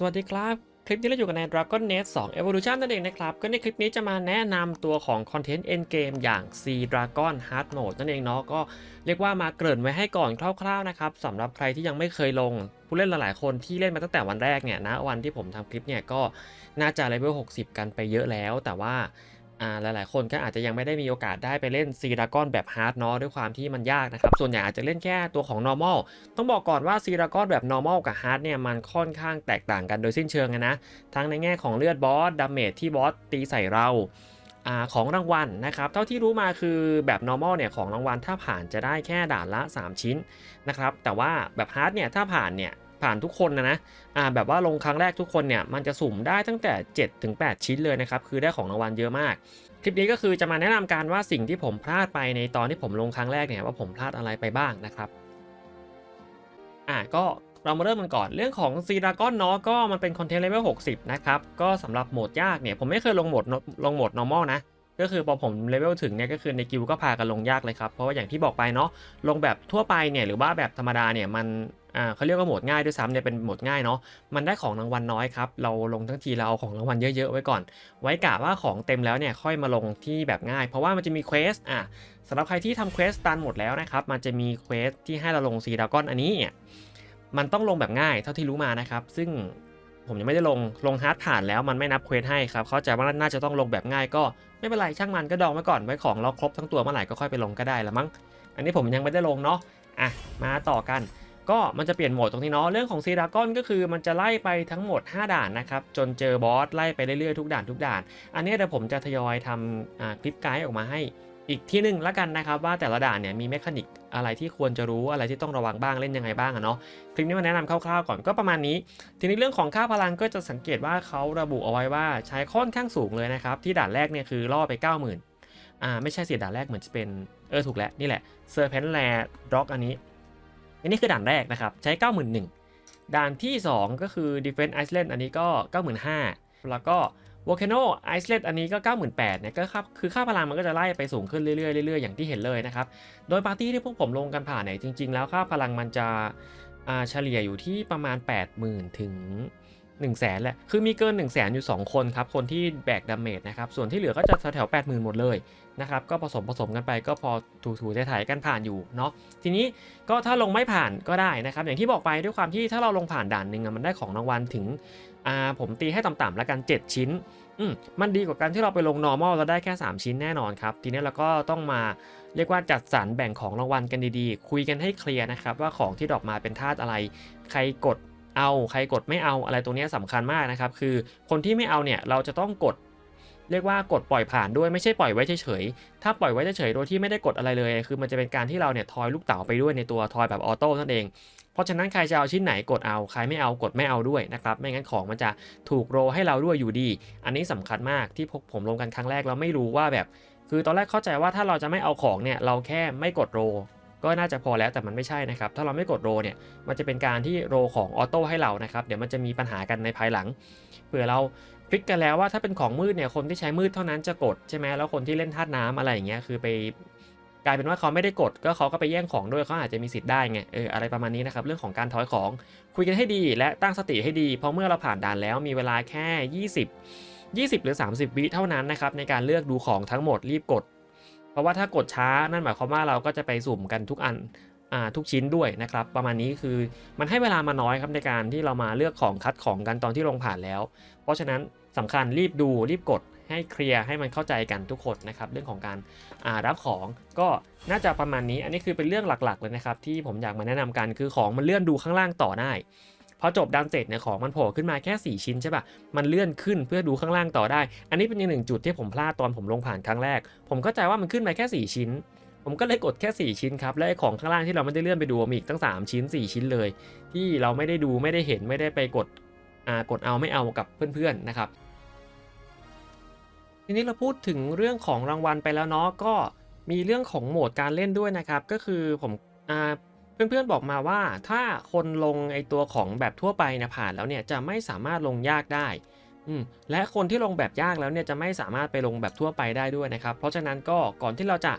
สวัสดีครับ คลิปนี้เราอยู่กันใน Dragon Nest 2 Evolution นั่นเองนะครับ ก็ในคลิปนี้จะมาแนะนำตัวของคอนเทนต์ End Game อย่าง C Dragon Hard Mode นั่นเองเนาะก็เรียกว่ามาเกริ่นไว้ให้ก่อนคร่าวๆนะครับสำหรับใครที่ยังไม่เคยลงผู้เล่นหลายๆคนที่เล่นมาตั้งแต่วันแรกเนี่ยนะวันที่ผมทำคลิปเนี่ยก็น่าจะเลเวล60 กันไปเยอะแล้ว แต่ว่า อ่าหลายๆ คนก็อาจจะยังไม่ได้มีโอกาสได้ไปเล่นซีดากอนแบบฮาร์ดเนาะด้วยความที่มันยากนะครับ ส่วนใหญ่อาจจะเล่นแค่ตัวของ normal ต้องบอกก่อนว่าซีดากอนแบบ normal กับ hard เนี่ยมันค่อนข้างแตกต่างกันโดยสิ้นเชิงนะ ทั้งในแง่ของเลือดบอสดาเมจที่บอสตีใส่เราอาของรางวัลนะครับ เท่าที่รู้มาคือแบบ normal เนี่ยของรางวัลถ้าผ่านจะได้แค่ด่านละ 3 ชิ้นนะครับแต่ว่าแบบ hard เนี่ยถ้าผ่านเนี่ย ผ่านทุกคนนะนะอ่าแบบว่าลงครั้งแรกทุกคนเนี่ยมันจะสุ่มได้ตั้งแต่ 7-8ชิ้นเลยนะครับคือได้ของรางวัลเยอะมาก คลิปนี้ก็คือจะมาแนะนำการว่าสิ่งที่ผมพลาดไปในตอนที่ผมลงครั้งแรกเนี่ยว่าผมพลาดอะไรไปบ้างนะครับอะก็เรามาเริ่มกันก่อนเรื่องของซีดากอนเนาะก็มันเป็นคอนเทนต์เลเวล60 นะครับ ก็สำหรับโหมดยากเนี่ยผมไม่เคยลงโหมดลงโหมด normal นะ ก็คือพอผมเลเวลถึงเนี่ยก็คือในกิลก็พากันลงยากเลยครับ เพราะว่าอย่างที่บอกไปเนาะลงแบบทั่วไปเนี่ยหรือว่าแบบธรรมดาเนี่ยมันอ่าเขาเรียกว่าโหมดง่ายด้วยซ้ำเนี่ยเป็นโหมดง่ายเนาะมันได้ของรางวัลน้อยครับเราลงทั้งทีเราเอาของรางวัลเยอะๆไว้ก่อน ไว้กะว่าของเต็มแล้วเนี่ยค่อยมาลงที่แบบง่าย เพราะว่ามันจะมีเควสอะสำหรับใครที่ทำเควสตันหมดแล้วนะครับมันจะมีเควสที่ให้เราลงซีดากอนอันนี้เนี่ยมันต้องลงแบบง่ายเท่าที่รู้มานะครับ ซึ่ง ผมยังไม่ได้ลงลงฮาร์ดผ่านแล้วมันไม่นับเควสให้ครับเข้าใจว่าน่าจะต้องลงแบบง่ายก็ไม่เป็นไรช่างมันก็ดองไว้ก่อนไว้ของเราครบทั้งตัวเมื่อไหร่ก็ค่อยไปลงก็ได้ละมั้งอันนี้ผมยังไม่ได้ลงเนาะอะมาต่อกันก็มันจะเปลี่ยนโหมดตรงนี้เนาะเรื่องของซีดากอนก็คือมันจะไล่ไปทั้งหมด 5 ด่านนะครับ จนเจอบอสไล่ไปเรื่อยๆทุกด่านทุกด่าน อันนี้เดี๋ยวผมจะทยอยทำคลิปไกด์ออกมาให้ อีกที่หนึ่งแล้วกันนะครับว่าแต่ละด่านเนี่ยมีเมคานิกอะไรที่ควรจะรู้อะไรที่ต้องระวังบ้างเล่นยังไงบ้างอะเนาะคลิปนี้มาแนะนำคร่าวๆก่อนก็ประมาณนี้ ทีนี้เรื่องของค่าพลังก็จะสังเกตว่าเขาระบุเอาไว้ว่าใช้ค่อนข้างสูงเลยนะครับ ที่ด่านแรกเนี่ยคือล่อไป 90,000อ่าไม่ใช่สิด่านแรกเหมือนจะเป็นเออถูกแล้วนี่แหละเซอร์เพนแลด็อกอันนี้อันนี้คือด่านแรกนะครับใช้ 91,000ด่านที่ 2 ก็คือ Defense Iceland อันนี้ก็ 95,000แล้วก็ Volcano Iceland อันนี้ก็ 98,000เนี่ยก็ครับคือค่าพลังมันก็จะไล่ไปสูงขึ้นเรื่อยๆเรื่อยๆอย่างที่เห็นเลยนะครับ โดยปาร์ตี้ที่พวกผมลงกันผ่านเนี่ยจริง ๆ แล้วค่าพลังมันจะเฉลี่ยอยู่ที่ประมาณ 80,000 ถึง 1 0 0 0 0แสนแหละ คือมีเกิน 1 0 0 0 0แสนอยู่ 2 คนครับ คนที่แบกดาเมจนะครับ ส่วนที่เหลือก็จะแถวๆ80,000หมดเลยนะครับ ก็ผสมผสมกันไปก็พอถูๆถ่ายๆกันผ่านอยู่เนาะ ทีนี้ก็ถ้าลงไม่ผ่านก็ได้นะครับ อย่างที่บอกไปด้วยความที่ถ้าเราลงผ่านด่านหนึ่งมันได้ของรางวัลถึงอ่าผมตีให้ต่ำๆแล้วกัน 7 ชิ้นอืมมันดีกว่าการที่เราไปลง normal แล้วได้แค่ 3 ชิ้นแน่นอนครับ ทีนี้เราก็ต้องมาเรียกว่าจัดสรรแบ่งของรางวัลกันดีๆ คุยกันให้เคลียร์นะครับว่าของที่ดอกมาเป็นธาตุอะไร ใครกด เอาใครกดไม่เอาอะไรตรงนี้ยสำคัญมากนะครับ คือคนที่ไม่เอาเนี่ยเราจะต้องกดเรียกว่ากดปล่อยผ่านด้วยไม่ใช่ปล่อยไว้เฉยๆ ถ้าปล่อยไว้เฉยๆ โดยที่ไม่ได้กดอะไรเลย คือมันจะเป็นการที่เราเนี่ยทอยลูกเต๋าไปด้วยในตัวทอยแบบออโต้นั่นเอง เพราะฉะนั้นใครจะเอาชิ้นไหนกดเอา ใครไม่เอากดไม่เอาด้วยนะครับ ไม่งั้นของมันจะถูกโรให้เราด้วยอยู่ดี อันนี้สำคัญมากที่พกผมลงกันครั้งแรกเราไม่รู้ว่าแบบ คือตอนแรกเข้าใจว่าถ้าเราจะไม่เอาของเนี่ยเราแค่ไม่กดโร ก็น่าจะพอแล้วแต่มันไม่ใช่นะครับ ถ้าเราไม่กดโรเนี่ยมันจะเป็นการที่โรของออโต้ให้เรานะครับเดี๋ยวมันจะมีปัญหากันในภายหลังเผื่อเราฟิกกันแล้วว่าถ้าเป็นของมืดเนี่ยคนที่ใช้มืดเท่านั้นจะกดใช่ไหมแล้วคนที่เล่นธาตุน้ำอะไรอย่างเงี้ยคือไปกลายเป็นว่าเขาไม่ได้กดก็เขาก็ไปแย่งของด้วยเขาอาจจะมีสิทธิ์ได้ไงเอออะไรประมาณนี้นะครับเรื่องของการถอยของคุยกันให้ดี และตั้งสติให้ดีเพราะเมื่อเราผ่านด่านแล้วมีเวลาแค่ 20 20 หรือ 30 วิเท่านั้นนะครับในการเลือกดูของทั้งหมดรีบกด ราะว่าถ้ากดช้านั่นหมายความว่าเราก็จะไปสุ่มกันทุกอันอทุกชิ้นด้วยนะครับ ประมาณนี้คือมันให้เวลามาน้อยครับในการที่เรามาเลือกของคัดของกันตอนที่ลงผ่านแล้ว เพราะฉะนั้นสำคัญรีบดูรีบกดให้เคลียร์ให้มันเข้าใจกันทุกคนนะครับเรื่องของการารับของก็น่าจะประมาณนี้ อันนี้คือเป็นเรื่องหลักๆเลยนะครับที่ผมอยากมาแนะนำกันคือของมันเลื่อนดูข้างล่างต่อได้ พอจบดันเสร็จเนี่ยของมันโผล่ขึ้นมาแค่ 4 ชิ้นใช่ปะมันเลื่อนขึ้นเพื่อดูข้างล่างต่อได้ อันนี้เป็นอีกหนึ่งจุดที่ผมพลาดตอนผมลงผ่านครั้งแรก ผมเข้าใจว่ามันขึ้นมาแค่ 4 ชิ้น ผมก็เลยกดแค่ 4 ชิ้นครับ และไอ้ของข้างล่างที่เราไม่ได้เลื่อนไปดูมีอีกตั้ง 3 ชิ้น 4 ชิ้นเลย ที่เราไม่ได้ดูไม่ได้เห็นไม่ได้ไปกดอ่ากดเอาไม่เอากับเพื่อนๆนะครับทีนี้เราพูดถึงเรื่องของรางวัลไปแล้วเนาะก็มีเรื่องของโหมดการเล่นด้วยนะครับ ก็คือผมอ่า เพื่อนๆบอกมาว่าถ้าคนลงไอตัวของแบบทั่วไปนะผ่านแล้วเนี่ยจะไม่สามารถลงยากได้และคนที่ลงแบบยากแล้วเนี่ยจะไม่สามารถไปลงแบบทั่วไปได้ด้วยนะครับ เพราะฉะนั้นก็ก่อนที่เราจะ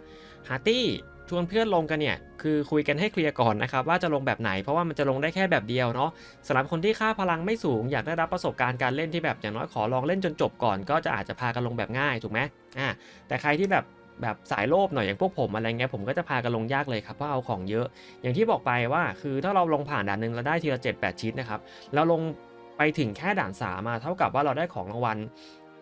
หาตี้ชวนเพื่อนลงกันเนี่ยคือคุยกันให้เคลียร์ก่อนนะครับว่าจะลงแบบไหนเพราะว่ามันจะลงได้แค่แบบเดียวเนาะสำหรับคนที่ค่าพลังไม่สูงอยากได้รับประสบการณ์การเล่นที่แบบอย่างน้อยขอลองเล่นจนจบก่อนก็จะอาจจะพากันลงแบบง่ายถูกไหมอ่าแต่ใครที่แบบ แบบสายโลภหน่อยอย่างพวกผมอะไรเงี้ยผมก็จะพากันลงยากเลยครับเพราะเอาของเยอะ อย่างที่บอกไปว่าคือถ้าเราลงผ่านด่านหนึ่งเราได้ทีละ7 8ชิ้นนะครับเราลงไปถึงแค่ด่าน3มาเท่ากับว่าเราได้ของรางวัล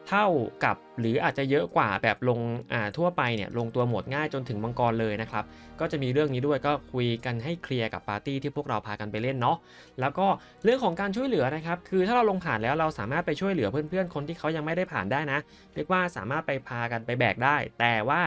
เท่ากับหรืออาจจะเยอะกว่าแบบลงอ่าทั่วไปเนี่ยลงตัวหมดง่ายจนถึงมังกรเลยนะครับ ก็จะมีเรื่องนี้ด้วยก็คุยกันให้เคลียร์กับปาร์ตี้ที่พวกเราพากันไปเล่นเนาะแล้วก็เรื่องของการช่วยเหลือนะครับคือถ้าเราลงผ่านแล้วเราสามารถไปช่วยเหลือเพื่อนๆคนที่เขายังไม่ได้ผ่านได้นะ เรียกว่าสามารถไปพากันไปแบกได้ แต่ว่า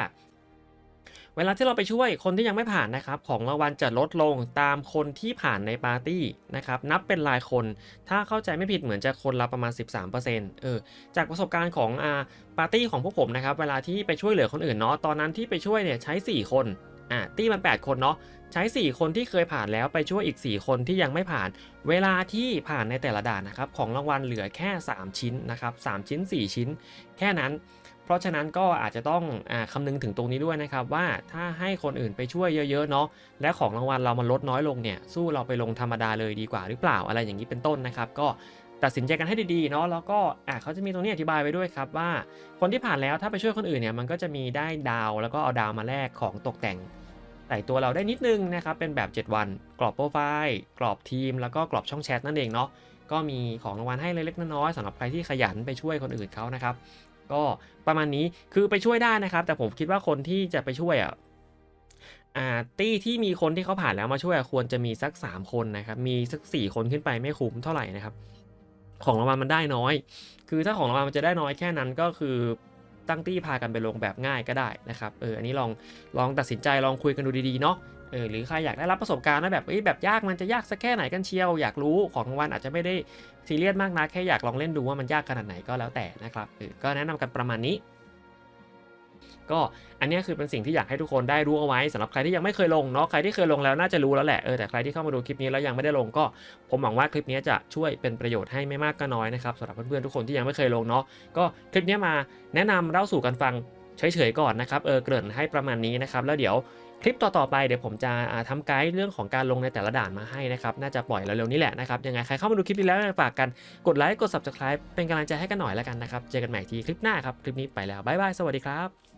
เวลาที่เราไปช่วยคนที่ยังไม่ผ่านนะครับ ของรางวัลจะลดลงตามคนที่ผ่านในปาร์ตี้นะครับ นับเป็นรายคน ถ้าเข้าใจไม่ผิดเหมือนจะคนละประมาณ 13%เออ จากประสบการณ์ของอาปาร์ตี้ของพวกผมนะครับ เวลาที่ไปช่วยเหลือคนอื่นเนาะ ตอนนั้นที่ไปช่วยเนี่ยใช้ 4 คน อ่าตี้มัน 8 คนเนาะ ใช้ 4 คนที่เคยผ่านแล้วไปช่วยอีก 4 คนที่ยังไม่ผ่าน เวลาที่ผ่านในแต่ละด่านนะครับ ของรางวัลเหลือแค่ 3 ชิ้นนะครับ 3 ชิ้น 4 ชิ้น แค่นั้น ราะฉะนั้นก็อาจจะต้องอคำนึงถึงตรงนี้ด้วยนะครับว่าถ้าให้คนอื่นไปช่วยเยอะๆเนาะและของรางวัลเรามันลดน้อยลงเนี่ยสู้เราไปลงธรรมดาเลยดีกว่าหรือเปล่าอะไรอย่างนี้เป็นต้นนะครับ ก็ตัดสินใจกันให้ดีๆเนาะแล้วก็อะเขาจะมีตรงนี้อธิบายไว้ด้วยครับว่า คนที่ผ่านแล้วถ้าไปช่วยคนอื่นเนี่ยมันก็จะมีได้ดาว แล้วก็เอาดาวมาแลกของตกแต่งใส่ตัวเราได้นิดนึงนะครับเป็นแบบ 7 วัน กรอบโปรไฟล์กรอบทีม แล้วก็กรอบช่องแชทนั่นเองเนาะก็มีของรางวัลให้เล็กๆน้อยๆสำหรับใครที่ขยันไปช่วยคนอื่นเขานะครับ ก็ประมาณนี้คือไปช่วยได้นะครับ แต่ผมคิดว่าคนที่จะไปช่วยอะตี้ที่มีคนที่เขาผ่านแล้วมาช่วยควรจะมีสัก 3 คนนะครับ มีสัก 4 คนขึ้นไปไม่คุ้มเท่าไหร่นะครับ ของรางวัลมันได้น้อย คือถ้าของรางวัลมันจะได้น้อยแค่นั้นก็คือตั้งตี้พากันไปลงแบบง่ายก็ได้นะครับ เออ อันนี้ลองลองตัดสินใจลองคุยกันดูดีๆเนาะ เออหรือใครอยากได้รับประสบการณ์นะแบบเอ้ยแบบยากมันจะยากสักแค่ไหนกันเชียว อยากรู้ของรางวัลอาจจะไม่ได้ซีเรียสมากนะแค่อยากลองเล่นดูว่ามันยากขนาดไหนก็แล้วแต่นะครับเออก็แนะนำกันประมาณนี้ ก็อันนี้คือเป็นสิ่งที่อยากให้ทุกคนได้รู้เอาไว้สำหรับใครที่ยังไม่เคยลงเนาะใครที่เคยลงแล้วน่าจะรู้แล้วแหละเออแต่ใครที่เข้ามาดูคลิปนี้แล้วยังไม่ได้ลงก็ ผมหวังว่าคลิปนี้จะช่วยเป็นประโยชน์ให้ไม่มากก็น้อยนะครับสำหรับเพื่อนๆทุกคนที่ยังไม่เคยลงเนาะก็คลิปนี้มาแนะนำเล่าสู่กันฟังเฉยๆก่อนนะครับเออเกริ่นให้ประมาณนี้นะครับแล้วเดี๋ยว คลิปต่อๆไปเดี๋ยวผมจะทำทำไกด์เรื่องของการลงในแต่ละด่านมาให้นะครับ น่าจะปล่อยเร็วๆนี้แหละนะครับ ยังไงใครเข้ามาดูคลิปนี้แล้วฝากกันกดไลค์กด subscribe เป็นกำลังใจให้กันหน่อยแล้วกันนะครับ เจอกันใหม่ทีคลิปหน้าครับ คลิปนี้ไปแล้วบ๊ายบายสวัสดีครับ